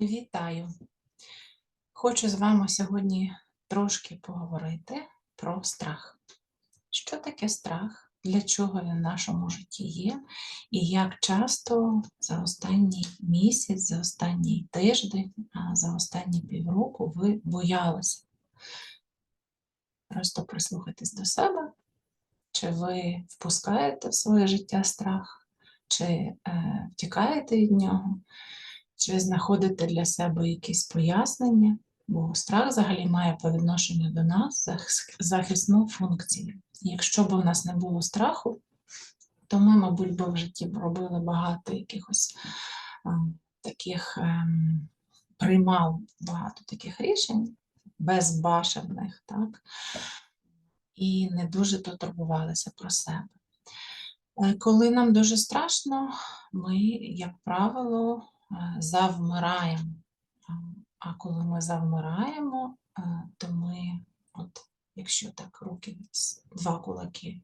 Вітаю! Хочу з вами сьогодні трошки поговорити про страх. Що таке страх? Для чого він в нашому житті є? І як часто за останній місяць, за останній тиждень, за останні півроку ви боялися? Просто прислухайтесь до себе, чи ви впускаєте в своє життя страх, чи е, втікаєте від нього. Чи ви знаходите для себе якісь пояснення, бо страх взагалі має по відношенню до нас захисну функцію. Якщо б у нас не було страху, то ми, мабуть, би в житті робили багато якихось а, таких ем, приймали багато таких рішень безбашених, так? І не дуже то турбувалися про себе. Е, Коли нам дуже страшно, ми, як правило, завмираємо. А- коли ми завмираємо, е, то ми, от якщо так руки, два кулаки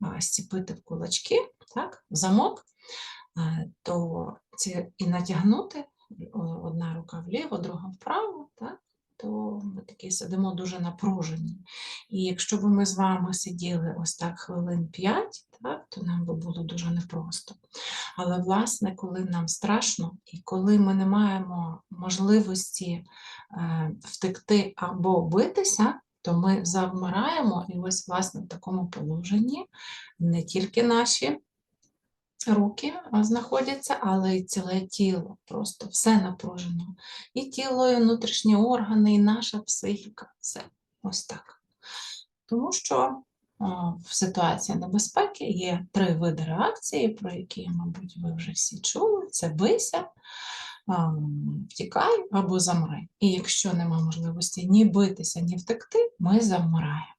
зціпити стіпити в кулачки, так, в замок, е, то це і натягнути одна рука вліво, друга вправо, ми сидимо дуже напружені. І якщо б ми з вами сиділи ось так хвилин 5, так, то нам би було дуже непросто. Але, власне, коли нам страшно і коли ми не маємо можливості е, втекти або битися, то ми завмираємо, і ось, власне, в такому положенні не тільки наші руки знаходяться, але й ціле тіло. Просто все напружено. І тіло, і внутрішні органи, і наша психіка. Все ось так. Тому що в ситуації небезпеки є три види реакції, про які, мабуть, ви вже всі чули: це бийся, втікай або замри. І якщо нема можливості ні битися, ні втекти, ми завмираємо.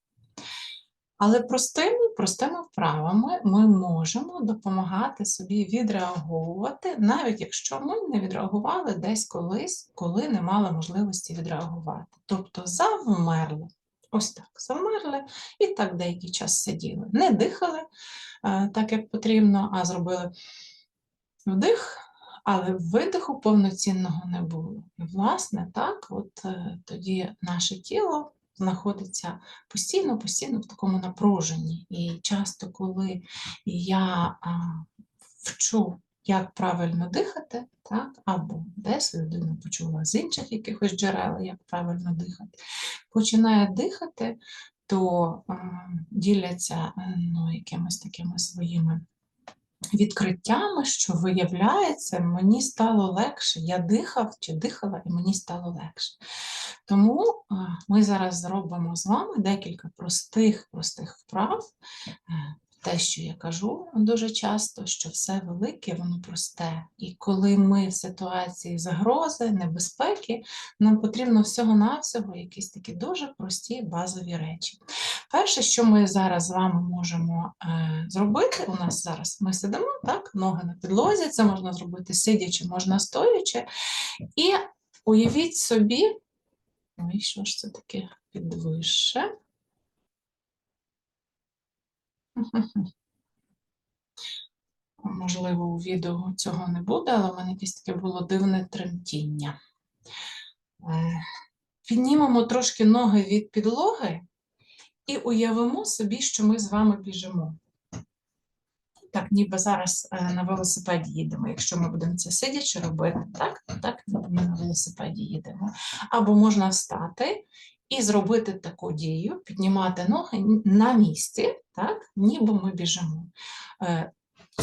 Але простими, простими вправами ми можемо допомагати собі відреагувати, навіть якщо ми не відреагували десь колись, коли не мали можливості відреагувати. Тобто завмерли. Ось так, завмерли і так деякий час сиділи. Не дихали е, так, як потрібно, а зробили вдих, але видиху повноцінного не було. І, власне, так, от е, тоді наше тіло знаходиться постійно, постійно в такому напруженні. І часто, коли я вчу, як правильно дихати, так, або десь людина почула з інших якихось джерел, як правильно дихати, починає дихати, то а, діляться ну, якимись такими своїми відкриттями, що виявляється, мені стало легше. Я дихав чи дихала, і мені стало легше. Тому ми зараз зробимо з вами декілька простих, простих вправ. Те, що я кажу дуже часто, що все велике, воно просте. І коли ми в ситуації загрози, небезпеки, нам потрібно всього-навсього якісь такі дуже прості базові речі. Перше, що ми зараз з вами можемо е, зробити, у нас зараз ми сидимо, так, ноги на підлозі, це можна зробити сидячи, можна стоячи. І уявіть собі, ой, що ж це таке підвище. Можливо, у відео цього не буде, але в мене якесь таке було дивне тремтіння. Е, Піднімемо трошки ноги від підлоги і уявимо собі, що ми з вами біжимо. Так, ніби зараз е, на велосипеді їдемо. Якщо ми будемо це сидячи робити, так, так ніби ми на велосипеді їдемо. Або можна встати і зробити таку дію, піднімати ноги на місці, так, ніби ми біжимо. Е,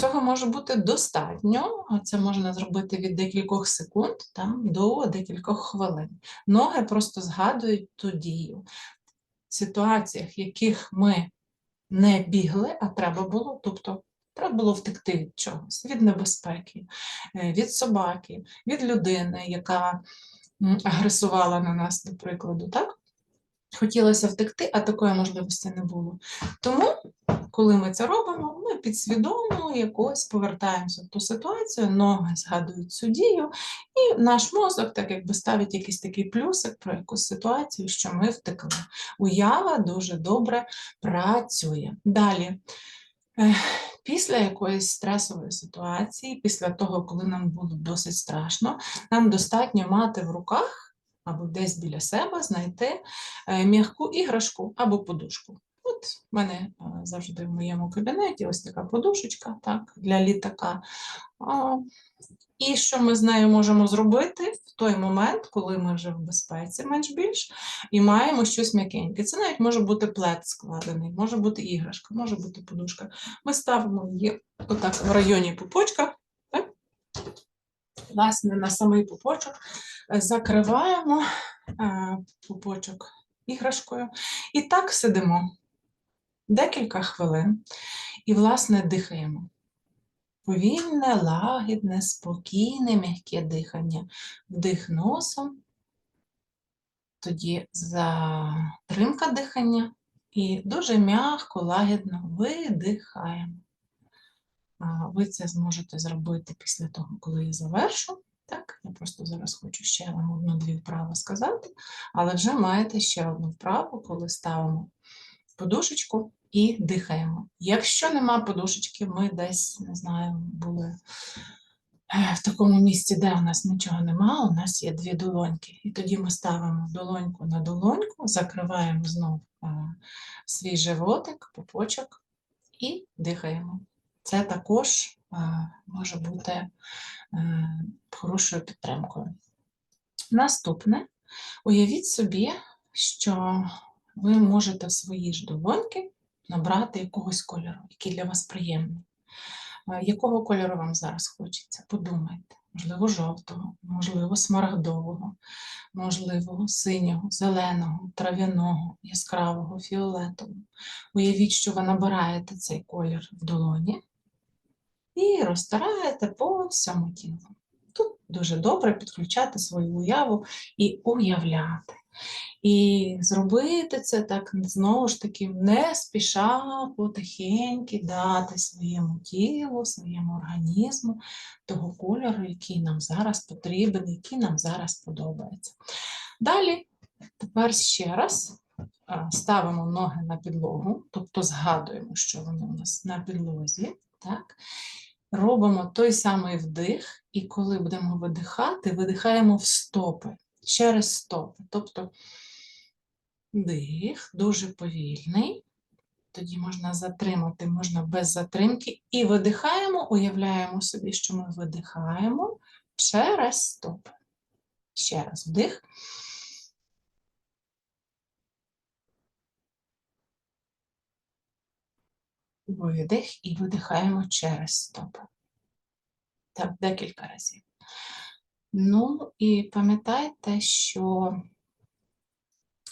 Цього може бути достатньо, це можна зробити від декількох секунд там, до декількох хвилин. Ноги просто згадують ту дію. В ситуаціях, в яких ми не бігли, а треба було, тобто треба було втекти від чогось, від небезпеки, е, від собаки, від людини, яка агресувала на нас, до прикладу, так? Хотілося втекти, а такої можливості не було. Тому, коли ми це робимо, ми підсвідомо якось повертаємося в ту ситуацію, ноги згадують цю дію, і наш мозок так якби ставить якийсь такий плюсик про якусь ситуацію, що ми втекли. Уява дуже добре працює. Далі. Після якоїсь стресової ситуації, після того, коли нам було досить страшно, нам достатньо мати в руках або десь біля себе знайти е, м'яку іграшку або подушку. От в мене е, завжди в моєму кабінеті ось така подушечка так, для літака. І що ми з нею можемо зробити в той момент, коли ми вже в безпеці, менш більш, і маємо щось м'якеньке. Це навіть може бути плед складений, може бути іграшка, може бути подушка. Ми ставимо її отак в районі пупочка, так? власне, на самий пупочок, закриваємо е, пупочок іграшкою і так сидимо декілька хвилин і, власне, дихаємо. Повільне, лагідне, спокійне, м'яке дихання. Вдих носом, тоді затримка дихання і дуже м'яко, лагідно видихаємо. Ви це зможете зробити після того, коли я завершу. Так, я просто зараз хочу ще вам одну-дві вправи сказати, але вже маєте ще одну вправу, коли ставимо подушечку і дихаємо. Якщо нема подушечки, ми десь, не знаю, були е, в такому місці, де у нас нічого нема, у нас є дві долоньки. І тоді ми ставимо долоньку на долоньку, закриваємо знову е, свій животик, пупочок і дихаємо. Це також може бути е, хорошою підтримкою. Наступне, уявіть собі, що ви можете в свої ж долоньки набрати якогось кольору, який для вас приємний. Е, Якого кольору вам зараз хочеться? Подумайте. Можливо, жовтого, можливо, смарагдового, можливо, синього, зеленого, трав'яного, яскравого, фіолетового. Уявіть, що ви набираєте цей колір в долоні і розтираєте по всьому тілу. Тут дуже добре підключати свою уяву і уявляти. І зробити це так знову ж таки не спіша, потихеньки дати своєму тілу, своєму організму того кольору, який нам зараз потрібен, який нам зараз подобається. Далі, тепер ще раз ставимо ноги на підлогу, тобто згадуємо, що вони у нас на підлозі. Так? Робимо той самий вдих, і коли будемо видихати, видихаємо в стопи, через стопи. Тобто Дих, дуже повільний. Тоді можна затримати, можна без затримки. І видихаємо, уявляємо собі, що ми видихаємо через стопи. Ще раз вдих. Видих і видихаємо через стопи. Так, декілька разів. Ну і пам'ятайте, що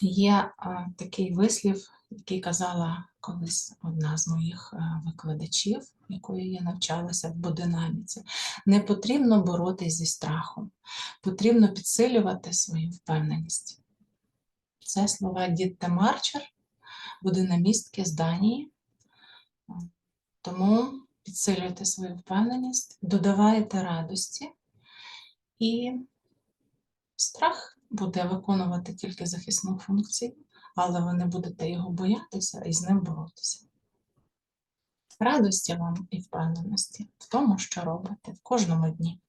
Є а, такий вислів, який казала колись одна з моїх а, викладачів, якої я навчалася в бодинаміці. Не потрібно боротись зі страхом, потрібно підсилювати свою впевненість. Це слова Дітте Марчер, бодинамістки з Данії. Тому підсилюйте свою впевненість, додавайте радості і страх буде виконувати тільки захисну функцію, але ви не будете його боятися і з ним боротися. Радості вам і впевненості в тому, що робите в кожному дні.